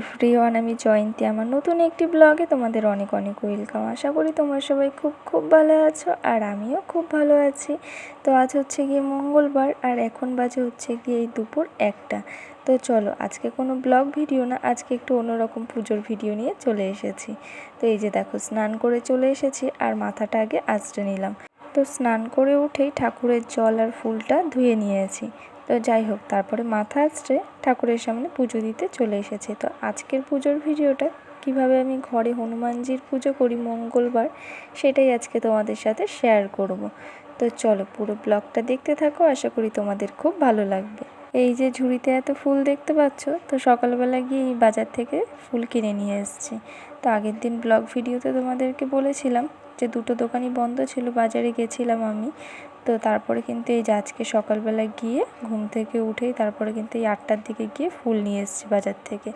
Everyone আমি জয়ন্তী আমার নতুন একটি ব্লগে তোমাদের অনেক অনেক ওয়েলকাম আশা করি তোমরা সবাই খুব খুব ভালো আছো আর আমিও খুব ভালো আছি। তো আজ হচ্ছে গিয়ে মঙ্গলবার আর এখন বাজে হচ্ছে গিয়ে এই দুপুর একটা। তো চলো, আজকে কোনো ব্লগ ভিডিও না, আজকে একটু অন্যরকম পুজোর ভিডিও নিয়ে চলে এসেছি। তো এই যে দেখো, স্নান করে চলে এসেছি আর মাথাটা আগে আঁচড়ে নিলাম। তো স্নান করে উঠেই ঠাকুরের জল আর ফুলটা ধুয়ে নিয়েছি। তো যাই হোক, তারপরে মাথা আঁচড়ে ঠাকুরের সামনে পুজো দিতে চলে এসেছে। তো আজকের পুজোর ভিডিওটা, কীভাবে আমি ঘরে হনুমানজির পুজো করি মঙ্গলবার, সেটাই আজকে তোমাদের সাথে শেয়ার করব। তো চলো, পুরো ব্লগটা দেখতে থাকো, আশা করি তোমাদের খুব ভালো লাগবে। এই যে ঝুড়িতে এত ফুল দেখতে পাচ্ছ, তো সকালবেলা গিয়ে এই বাজার থেকে ফুল কিনে নিয়ে এসেছি। তো আগের দিন ব্লগ ভিডিওতে তোমাদেরকে বলেছিলাম যে দুটো দোকানই বন্ধ ছিল, বাজারে গেছিলাম আমি। তো তারপরে কিন্তু এই যে আজকে সকালবেলা গিয়ে ঘুম থেকে উঠেই তারপরে কিন্তু এই আটটার দিকে গিয়ে ফুল নিয়ে এসেছি বাজার থেকে।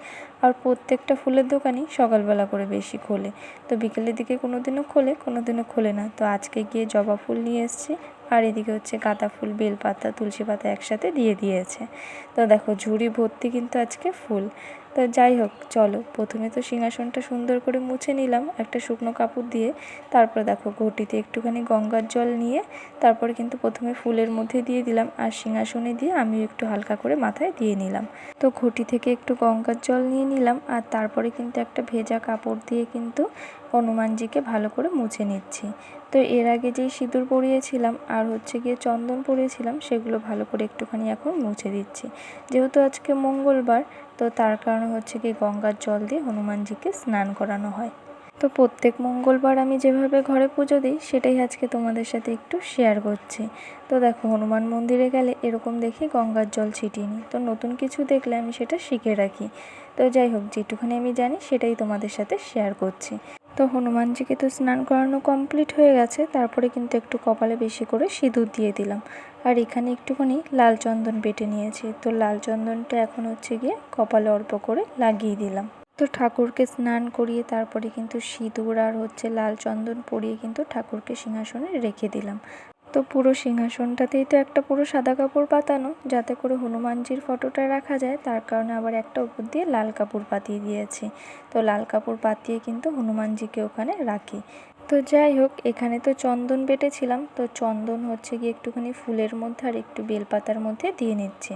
আর প্রত্যেকটা ফুলের দোকানই সকালবেলা করে বেশি খোলে। তো বিকেলের দিকে কোনো দিনও খোলে কোনো দিনও খোলে না। তো আজকে গিয়ে জবা ফুল নিয়ে এসেছি। আর এদিকে হচ্ছে গাঁদা ফুল, বেলপাতা, তুলসী পাতা একসাথে দিয়ে দিয়েছে। তো দেখো ঝুড়ি ভর্তি কিন্তু আজকে ফুল। তো যাই হোক, চলো। প্রথমে তো সিংহাসনটা সুন্দর করে মুছে নিলাম একটা শুকনো কাপড় দিয়ে। তারপর দেখো ঘটিতে একটুখানি গঙ্গার জল নিয়ে তারপরে কিন্তু প্রথমে ফুলের মধ্যে দিয়ে দিলাম আর সিংহাসনে দিয়ে আমিও একটু হালকা করে মাথায় দিয়ে নিলাম। তো ঘটি থেকে একটু গঙ্গার জল নিয়ে নিলাম আর তারপরে কিন্তু একটা ভেজা কাপড় দিয়ে কিন্তু হনুমানজিকে ভালো করে মুছে নিচ্ছি। তো এর আগে যেই সিঁদুর পরিয়েছিলাম আর হচ্ছে গিয়ে চন্দন পরিয়েছিলাম সেগুলো ভালো করে একটুখানি এখন মুছে দিচ্ছি। যেহেতু আজকে মঙ্গলবার তো তার কারণে হচ্ছে কি গঙ্গার জল দিয়ে হনুমানজিকে স্নান করানো হয়। তো প্রত্যেক মঙ্গলবার আমি যেভাবে ঘরে পুজো দিই, সেটাই আজকে তোমাদের সাথে একটু শেয়ার করছি। তো দেখো, হনুমান মন্দিরে গেলে এরকম দেখি গঙ্গার জল ছিটিয়ে নিই। তো নতুন কিছু দেখলে আমি সেটা শিখে রাখি। তো যাই হোক, যেটুখানি আমি জানি, সেটাই তোমাদের সাথে শেয়ার করছি। তো হনুমানজিকে তো স্নান করানো কমপ্লিট হয়ে গেছে, তারপরে কিন্তু একটু কপালে বেশি করে সিঁদুর দিয়ে দিলাম। আর এখানে একটুখানি লাল চন্দন বেটে নিয়েছি, তো লাল চন্দনটা এখন হচ্ছে গিয়ে কপালে অল্প করে লাগিয়ে দিলাম। তো ঠাকুরকে স্নান করিয়ে তারপরে কিন্তু সিঁদুর আর হচ্ছে লাল চন্দন পরিয়ে কিন্তু ঠাকুরকে সিংহাসনে রেখে দিলাম। তো পুরো সিংহাসনটাতেই তো একটা পুরো সাদা কাপড় পাতানো। যাতে করে হনুমানজির ফটোটা রাখা যায়, তার কারণে আবার একটা উপর দিয়ে লাল কাপড় পাতিয়ে দিয়েছি। তো লাল কাপড় পাতিয়ে কিন্তু হনুমানজিকে ওখানে রাখি। তো যাই হোক, এখানে তো চন্দন বেটেছিলাম। তো চন্দন হচ্ছে গিয়ে একটুখানি ফুলের মধ্যে আর একটু বেলপাতার মধ্যে দিয়ে নিচ্ছে।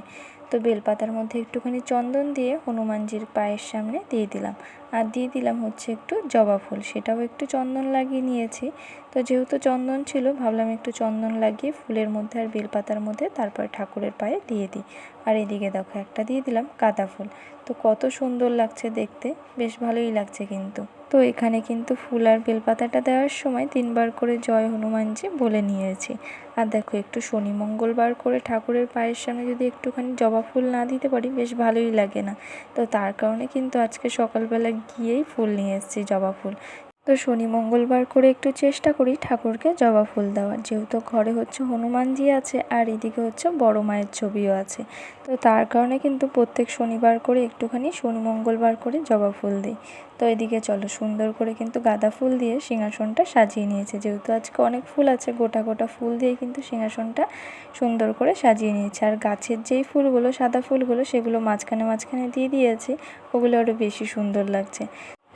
তো বেলপাতার মধ্যে একটুখানি চন্দন দিয়ে হনুমানজির পায়ের সামনে দিয়ে দিলাম। আর দিয়ে দিলাম হচ্ছে একটু জবা ফুল। সেটাও একটু চন্দন লাগিয়ে নিয়েছি। তো যেহেতু চন্দন ছিল, ভাবলাম একটু চন্দন লাগিয়ে ফুলের মধ্যে আর বেলপাতার মধ্যে তারপর ঠাকুরের পায়ে দিয়ে দিই। আর এদিকে দেখো, একটা দিয়ে দিলাম গাঁদা ফুল। তো কত সুন্দর লাগছে দেখতে। বেশ ভালোই লাগছে কিন্তু। তো এখানে কিন্তু ফুল আর বেলপাতাটা দেওয়ার সময় তিনবার করে জয় হনুমানজি বলে নিয়েছি। আর দেখো, একটু শনি মঙ্গলবার করে ঠাকুরের পায়ের সামনে যদি একটুখানি জবা ফুল না দিতে পারি, বেশ ভালোই লাগে না। তো তার কারণে কিন্তু আজকে সকালবেলা গিয়েই ফুল নিয়ে এসেছি জবা ফুল। তো শনি মঙ্গলবার করে একটু চেষ্টা করি ঠাকুরকে জবা ফুল দেওয়ার। যেহেতু ঘরে হচ্ছে হনুমানজি আছে আর এদিকে হচ্ছে বড় মায়ের ছবিও আছে। তো তার কারণে কিন্তু প্রত্যেক শনিবার করে একটুখানি শনি মঙ্গলবার করে জবা ফুল দিই। তো এদিকে চলো সুন্দর করে কিন্তু গাঁদা ফুল দিয়ে সিংহাসনটা সাজিয়ে নিয়েছে। যেহেতু আজকে অনেক ফুল আছে, গোটা গোটা ফুল দিয়ে কিন্তু সিংহাসনটা সুন্দর করে সাজিয়ে নিয়েছে। আর গাছের যেই ফুলগুলো, সাদা ফুলগুলো, সেগুলো মাঝখানে মাঝখানে দিয়ে দিয়েছে, ওগুলো আরও বেশি সুন্দর লাগছে।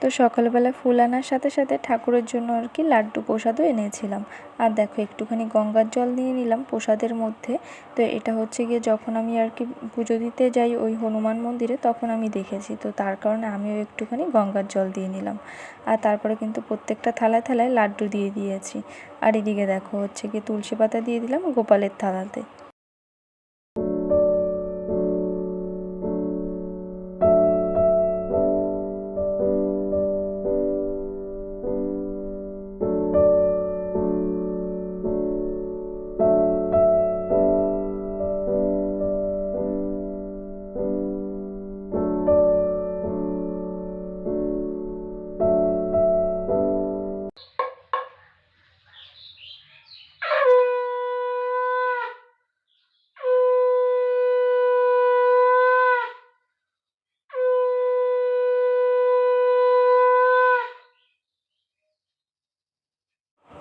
তো সকালবেলা ফুল আনার সাথে সাথে ঠাকুরের জন্য আর কি লাড্ডু প্রসাদও এনেছিলাম। আর দেখো, একটুখানি গঙ্গার জল নিয়ে নিলাম প্রসাদের মধ্যে। তো এটা হচ্ছে গিয়ে যখন আমি আর কি পুজো দিতে যাই ওই হনুমান মন্দিরে, তখন আমি দেখেছি। তো তার কারণে আমিও একটুখানি গঙ্গার জল দিয়ে নিলাম। আর তারপরে কিন্তু প্রত্যেকটা থালায় থালায় লাড্ডু দিয়ে দিয়েছি। আর এদিকে দেখো, হচ্ছে গিয়ে তুলসী পাতা দিয়ে দিলাম গোপালের থালাতে।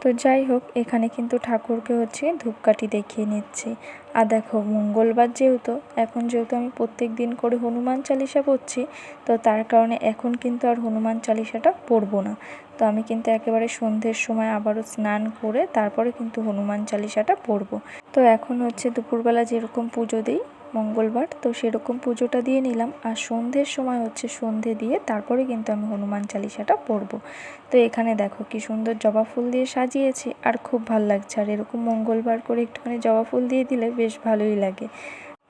তো যাই হোক, এখানে কিন্তু ঠাকুরকে হচ্ছে ধূপকাঠি দেখিয়ে নিচ্ছি। আর দেখো, মঙ্গলবার যেহেতু, এখন যেহেতু আমি প্রত্যেক দিন করে হনুমান চালিসা পড়ছি, তো তার কারণে এখন কিন্তু আর হনুমান চালিসাটা পড়ব না। তো আমি কিন্তু একেবারে সন্ধ্যের সময় আবারও স্নান করে তারপরে কিন্তু হনুমান চালিসাটা পড়ব। তো এখন হচ্ছে দুপুরবেলা যেরকম পুজো দিই মঙ্গলবার। তো সেরকম পুজোটা দিয়ে নিলাম। আর সন্ধ্যের সময় হচ্ছে সন্ধে দিয়ে তারপরে কিন্তু আমি হনুমান চালিসাটা পড়ব তো এখানে দেখো কি সুন্দর জবা ফুল দিয়ে সাজিয়েছি। আর খুব ভালো লাগছে। আর এরকম মঙ্গলবার করে একটুখানি জবা ফুল দিয়ে দিলে বেশ ভালোই লাগে।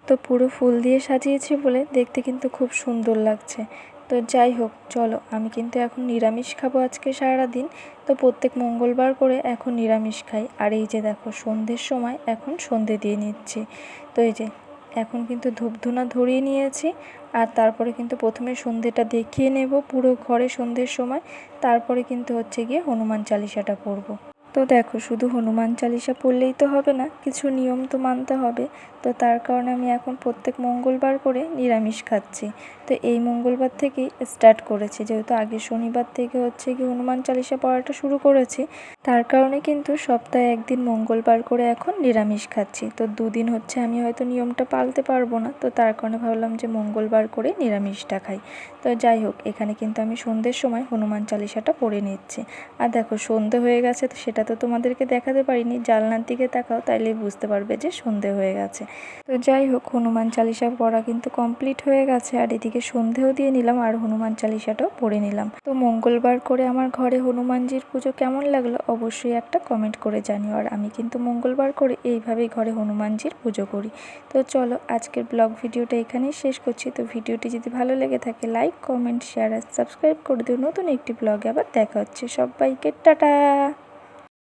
তো পুরো ফুল দিয়ে সাজিয়েছি বলে দেখতে কিন্তু খুব সুন্দর লাগছে। তো যাই হোক, চলো আমি কিন্তু এখন নিরামিষ খাব আজকে সারাদিন। তো প্রত্যেক মঙ্গলবার করে এখন নিরামিষ খাই। আর এই যে দেখো সন্ধ্যের সময় এখন সন্ধে দিয়ে নিচ্ছি। তো এই যে এখন কিন্তু ধূপধুনা ধরিয়ে নিয়েছি আর তারপরে কিন্তু প্রথমে সন্ধেটা দেখিয়ে নেব পুরো ঘরে সন্ধ্যের সময়। তারপরে কিন্তু হচ্ছে গিয়ে হনুমান চালিসাটা পড়ব তো দেখো, শুধু হনুমান চালিসা পড়লেই তো হবে না, কিছু নিয়ম তো মানতে হবে। তো তার কারণে আমি এখন প্রত্যেক মঙ্গলবার করে নিরামিষ খাচ্ছি। তো এই মঙ্গলবার থেকেই স্টার্ট করেছি, যেহেতু আগে শনিবার থেকে হচ্ছে কি হনুমান চালিসা পড়াটা শুরু করেছি, তার কারণে কিন্তু সপ্তাহে একদিন মঙ্গলবার করে এখন নিরামিষ খাচ্ছি। তো দুদিন হচ্ছে আমি হয়তো নিয়মটা পালতে পারব না, তো তার কারণে ভাবলাম যে মঙ্গলবার করে নিরামিষটা খাই। তো যাই হোক, এখানে কিন্তু আমি সন্ধ্যের সময় হনুমান চালিসাটা পড়ে নিচ্ছি। আর দেখো, সন্ধে হয়ে গেছে, তো সেটা তো তোমাদেরকে দেখাতে পারিনি। জানলার দিকে তাকাও, তাইলেই বুঝতে পারবে যে সন্ধে হয়ে গেছে। তো যাই হোক, হনুমান চালিসা পড়া কিন্তু কমপ্লিট হয়ে গেছে। আর এদিকে সন্ধেও দিয়ে নিলাম, আর হনুমান চালিসাটাও পড়ে নিলাম। তো মঙ্গলবার করে আমার ঘরে হনুমানজির পুজো কেমন লাগল অবশ্যই একটা কমেন্ট করে জানিও। আর আমি কিন্তু মঙ্গলবার করে এইভাবেই ঘরে হনুমানজির পুজো করি। তো চলো, আজকের ব্লগ ভিডিওটা এখানেই শেষ করছি। তো ভিডিওটি যদি ভালো লেগে থাকে লাইক কমেন্ট শেয়ার আর সাবস্ক্রাইব করে দিও। নতুন একটি ব্লগে আবার দেখা হচ্ছে। সবাইকে টাটা!